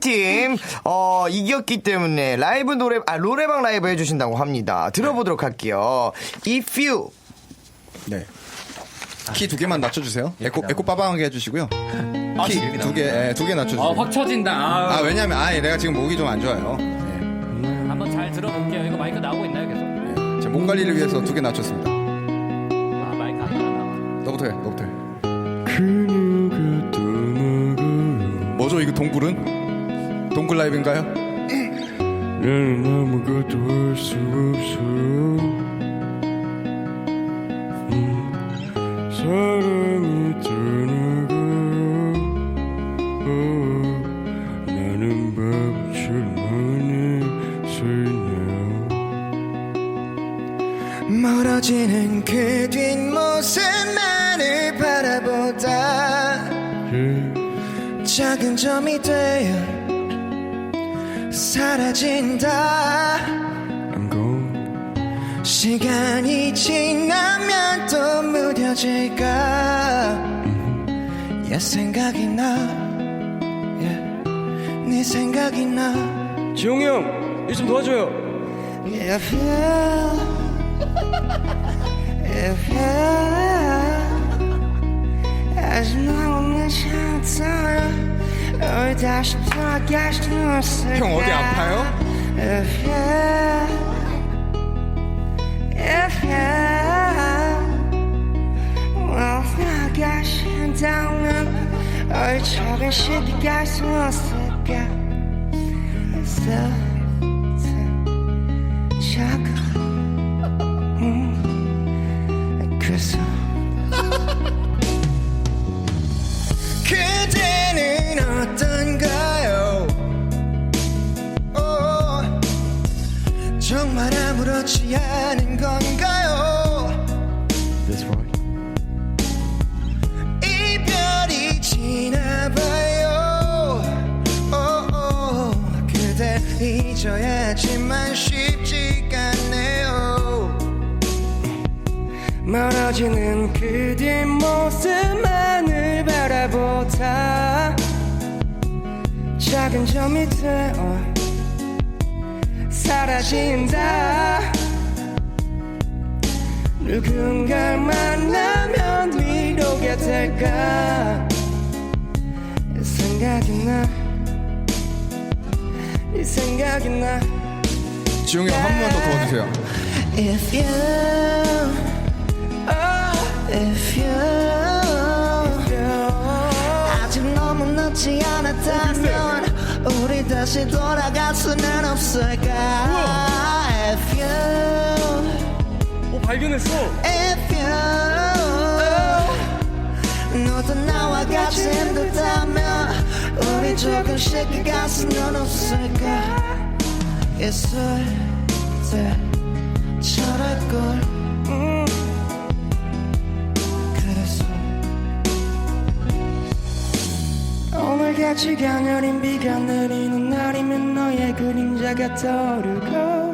킹팀, 어, 이겼기 때문에 라이브 노래, 아, 노래방 라이브 해주신다고 합니다. 들어보도록 할게요. If you. 네. 키 두 개만 낮춰주세요. 에코, 에코 빠방하게 해주시고요. 키 두 개, 예, 두개 낮춰주세요. 아, 확 쳐진다. 아, 아, 왜냐면, 아, 내가 지금 목이 좀 안 좋아요. 한번 잘 들어볼게요. 이거 마이크 나오고 있나요, 계속? 예, 제몸 관리를 위해서 두 개 낮췄습니다. 아, 마이크 안 나와. 너부터 해, 너부터 해. 뭐죠, 이거 동굴은? 동굴 라이브인가요? 나는 아무것도 할 수 없어. 음, 사랑이 떠나가요 어, 나는 바보처럼 서 있네요 멀어지는 그 뒷모습 만을 바라보다 예, 작은 점이 되어 사라진다. I'm gone 시간이 지나면 또 무뎌질까 옛 생각이 나 yeah. 네 생각이 나 지용이 형일좀 도와줘요 If you 형 어디 아파요? If you If you Well, 나가신다면 어이 작은 시기 갈수 없을까 So, so 작 That's right 이별이 지나봐요. 오, 오, 그대 잊어야지만 쉽지가 않네요. 멀어지는 그 뒷모습만을 바라보다 작은 점이 되어 사라진다 누군가를 만나면 위로가 될까? 이 생각이 나이 생각이 나. 지용이 형 한 번만 더 도와주세요. If you oh, If you 아직 너무 늦지 않았다면 우리 다시 돌아갈 수는 없을까? If you 오 발견했어 If you 너도 나와 같이 힘들다면 우리 조금씩 갈 수는 없을까 있을 때 잘할걸 음. 그래서 오늘같이 가녀린 비가 내리는 날이면 너의 그림자가 떠오르고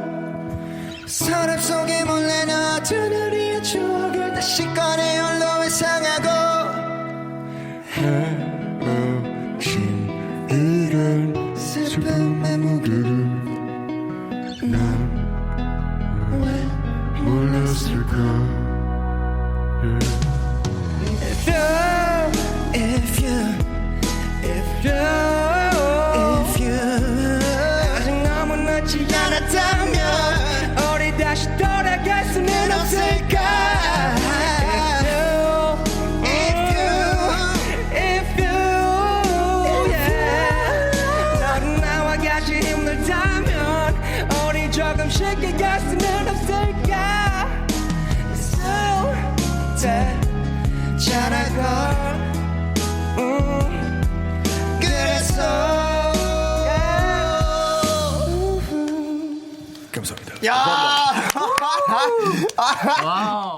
서랍 속에 몰래 넣 어둔 우리의 추억을 다시 꺼내 홀로 회상하고 헤어진 이런 슬픔의 무게를 난왜 몰랐을까 yeah. If you If you If you 아직 너무 늦지 않았다면 우리 다시 돌아 야 와우.